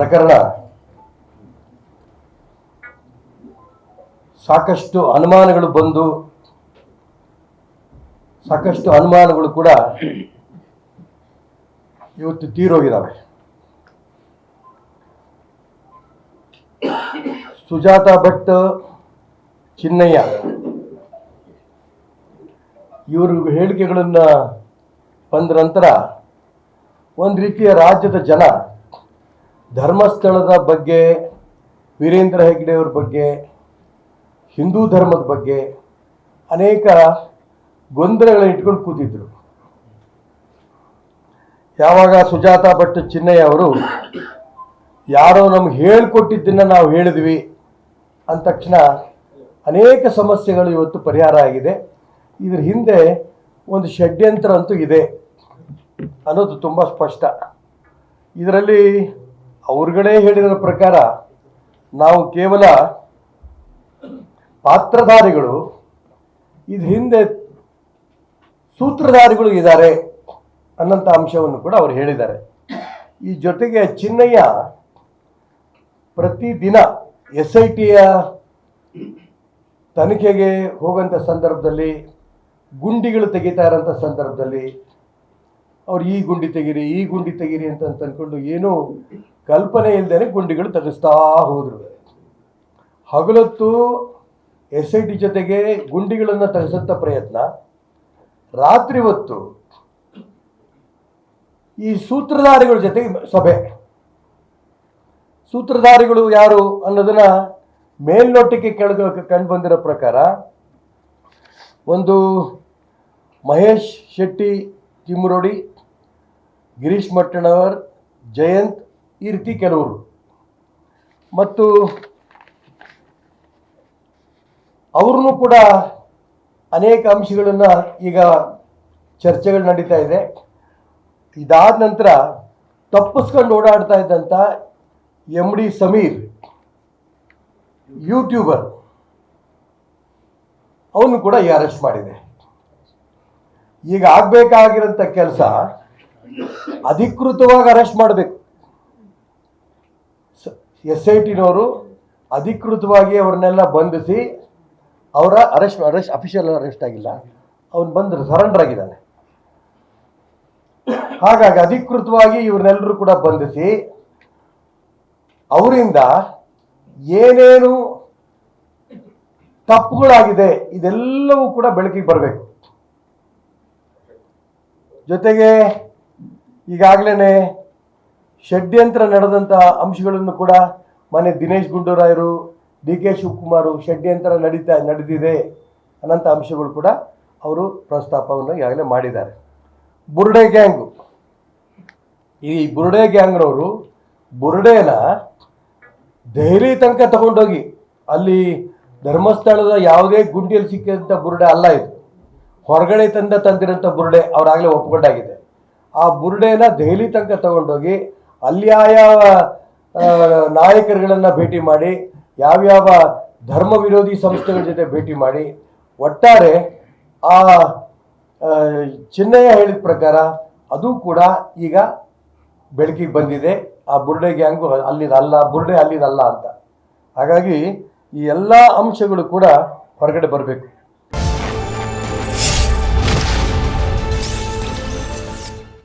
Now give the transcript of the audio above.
ಪ್ರಕರಣ. ಸಾಕಷ್ಟು ಅನುಮಾನಗಳು ಬಂದು, ಸಾಕಷ್ಟು ಅನುಮಾನಗಳು ಕೂಡ ಇವತ್ತು ತೀರೋಗಿದ್ದಾವೆ ಸುಜಾತ ಭಟ್, ಚಿನ್ನಯ್ಯ, ಇವರು ಹೇಳಿಕೆಗಳನ್ನು ಬಂದ ನಂತರ ಒಂದು ರೀತಿಯ ರಾಜ್ಯದ ಜನ ಧರ್ಮಸ್ಥಳದ ಬಗ್ಗೆ, ವೀರೇಂದ್ರ ಹೆಗ್ಡೆಯವ್ರ ಬಗ್ಗೆ, ಹಿಂದೂ ಧರ್ಮದ ಬಗ್ಗೆ ಅನೇಕ ಗೊಂದಲಗಳನ್ನ ಇಟ್ಕೊಂಡು ಕೂತಿದ್ರು. ಯಾವಾಗ ಸುಜಾತ ಭಟ್ ಚಿನ್ನಯ್ಯ ಅವರು, ಯಾರೋ ನಮ್ಗೆ ಹೇಳ್ಕೊಟ್ಟಿದ್ದನ್ನು ನಾವು ಹೇಳಿದ್ವಿ ಅಂದ ತಕ್ಷಣ ಅನೇಕ ಸಮಸ್ಯೆಗಳು ಇವತ್ತು ಪರಿಹಾರ ಆಗಿದೆ. ಇದ್ರ ಹಿಂದೆ ಒಂದು ಷಡ್ಯಂತ್ರ ಅಂತೂ ಇದೆ ಅನ್ನೋದು ತುಂಬ ಸ್ಪಷ್ಟ. ಇದರಲ್ಲಿ ಅವ್ರುಗಳೇ ಹೇಳಿದ ಪ್ರಕಾರ ನಾವು ಕೇವಲ ಪಾತ್ರಧಾರಿಗಳು, ಇದು ಹಿಂದೆ ಸೂತ್ರಧಾರಿಗಳು ಇದ್ದಾರೆ ಅನ್ನಂಥ ಅಂಶವನ್ನು ಕೂಡ ಅವರು ಹೇಳಿದ್ದಾರೆ. ಈ ಜೊತೆಗೆ ಚಿನ್ನಯ್ಯ ಪ್ರತಿದಿನ ಎಸ್ ಐ ಟಿಯ ತನಿಖೆಗೆ ಹೋಗೋಂಥ ಸಂದರ್ಭದಲ್ಲಿ, ಗುಂಡಿಗಳು ತೆಗಿತಾ ಇರೋಂಥ ಸಂದರ್ಭದಲ್ಲಿ, ಅವ್ರು ಈ ಗುಂಡಿ ತೆಗೀರಿ, ಈ ಗುಂಡಿ ತೆಗೀರಿ ಅಂತ ಅಂದ್ಕೊಂಡು ಏನೂ ಕಲ್ಪನೆ ಇಲ್ಲದೇ ಗುಂಡಿಗಳು ತೆಗೆಸ್ತಾ ಹೋದರು. ಹಗಲೊತ್ತು ಎಸ್ ಐ ಟಿ ಜೊತೆಗೆ ಗುಂಡಿಗಳನ್ನು ತೆಗೆಸಂಥ ಪ್ರಯತ್ನ. ರಾತ್ರಿ ಹೊತ್ತು ಈ ಸೂತ್ರಧಾರಿಗಳ ಜೊತೆಗೆ ಸಭೆ. ಸೂತ್ರಧಾರಿಗಳು ಯಾರು ಅನ್ನೋದನ್ನ ಮೇಲ್ನೋಟಕ್ಕೆ ಕೆಳಗ ಕಂಡು ಬಂದಿರೋ ಪ್ರಕಾರ ಒಂದು ಮಹೇಶ್ ಶೆಟ್ಟಿ ತಿಮ್ಮರೋಡಿ, ಗಿರೀಶ್ ಮಟ್ಟಣವರ್ ಜಯಂತ್ ಈ ರೀತಿ ಕೆಲವರು. ಮತ್ತು ಅವ್ರನ್ನೂ ಕೂಡ ಅನೇಕ ಅಂಶಗಳನ್ನು ಈಗ ಚರ್ಚೆಗಳು ನಡೀತಾ ಇದೆ. ಇದಾದ ನಂತರ ತಪ್ಪಿಸ್ಕೊಂಡು ಓಡಾಡ್ತಾ ಇದ್ದಂಥ ಎಂ ಡಿ ಸಮೀರ್, ಯೂಟ್ಯೂಬರ್, ಅವನು ಕೂಡ ಈ ಅರೆಸ್ಟ್ ಮಾಡಿದೆ. ಈಗ ಆಗಬೇಕಾಗಿರೋಂಥ ಕೆಲಸ ಅಧಿಕೃತವಾಗಿ ಅರೆಸ್ಟ್ ಮಾಡಬೇಕು. ಎಸ್ ಐ ಟಿನವರು ಅಧಿಕೃತವಾಗಿ ಅವ್ರನ್ನೆಲ್ಲ ಬಂಧಿಸಿ ಅವರ ಅರೆಸ್ಟ್ ಅರೆಸ್ಟ್ ಅಫಿಷಿಯಲ್ ಅರೆಸ್ಟ್ ಆಗಿಲ್ಲ. ಅವನು ಬಂದರು ಸರೆಂಡರ್ ಆಗಿದ್ದಾನೆ. ಹಾಗಾಗಿ ಅಧಿಕೃತವಾಗಿ ಇವ್ರನ್ನೆಲ್ಲರೂ ಕೂಡ ಬಂಧಿಸಿ ಅವರಿಂದ ಏನೇನು ತಪ್ಪುಗಳಾಗಿದೆ ಇದೆಲ್ಲವೂ ಕೂಡ ಬೆಳಕಿಗೆ ಬರಬೇಕು. ಜೊತೆಗೆ ಈಗಾಗಲೇ ಷಡ್ಯಂತ್ರ ನಡೆದಂತಹ ಅಂಶಗಳನ್ನು ಕೂಡ ಮನೆ ದಿನೇಶ್ ಗುಂಡೂರಾಯರು, ಡಿ ಕೆ ಶಿವಕುಮಾರು ಷಡ್ಯಂತ್ರ ನಡೀತಾ ನಡೆದಿದೆ ಅನ್ನಂಥ ಅಂಶಗಳು ಕೂಡ ಅವರು ಪ್ರಸ್ತಾಪವನ್ನು ಈಗಾಗಲೇ ಮಾಡಿದ್ದಾರೆ. ಬುರ್ಡೆ ಗ್ಯಾಂಗು. ಈ ಬುರುಡೆ ಗ್ಯಾಂಗ್ನವರು ಬುರುಡೆನ ದೆಹಲಿ ತನಕ ತಗೊಂಡೋಗಿ, ಅಲ್ಲಿ ಧರ್ಮಸ್ಥಳದ ಯಾವುದೇ ಗುಂಡಿಯಲ್ಲಿ ಸಿಕ್ಕಿದಂಥ ಬುರುಡೆ ಅಲ್ಲ ಇದು. ಹೊರಗಡೆ ತಂದ ತಂದಿರೋಂಥ ಬುರುಡೆ ಅವರಾಗಲೇ ಒಪ್ಪಿಕೊಂಡಾಗಿದೆ ಆ ಬುರುಡೆನ ದೆಹಲಿ ತನಕ ತಗೊಂಡೋಗಿ ಅಲ್ಲಿ ಆಯಾ ನಾಯಕರುಗಳನ್ನು ಭೇಟಿ ಮಾಡಿ ಯಾವ್ಯಾವ ಧರ್ಮ ವಿರೋಧಿ ಸಂಸ್ಥೆಗಳ ಜೊತೆ ಭೇಟಿ ಮಾಡಿ ಒಟ್ಟಾರೆ ಆ, ಚಿನ್ನಯ್ಯ ಹೇಳಿದ ಪ್ರಕಾರ ಅದು ಕೂಡ ಈಗ ಬೆಳಕಿಗೆ ಬಂದಿದೆ. ಆ ಬುರ್ಡೆ ಗ್ಯಾಂಗು ಅಲ್ಲಿದಲ್ಲ ಬುರ್ಡೆ ಅಲ್ಲಿದಲ್ಲ ಅಂತ. ಹಾಗಾಗಿ ಈ ಎಲ್ಲ ಅಂಶಗಳು ಕೂಡ ಹೊರಗಡೆ ಬರಬೇಕು.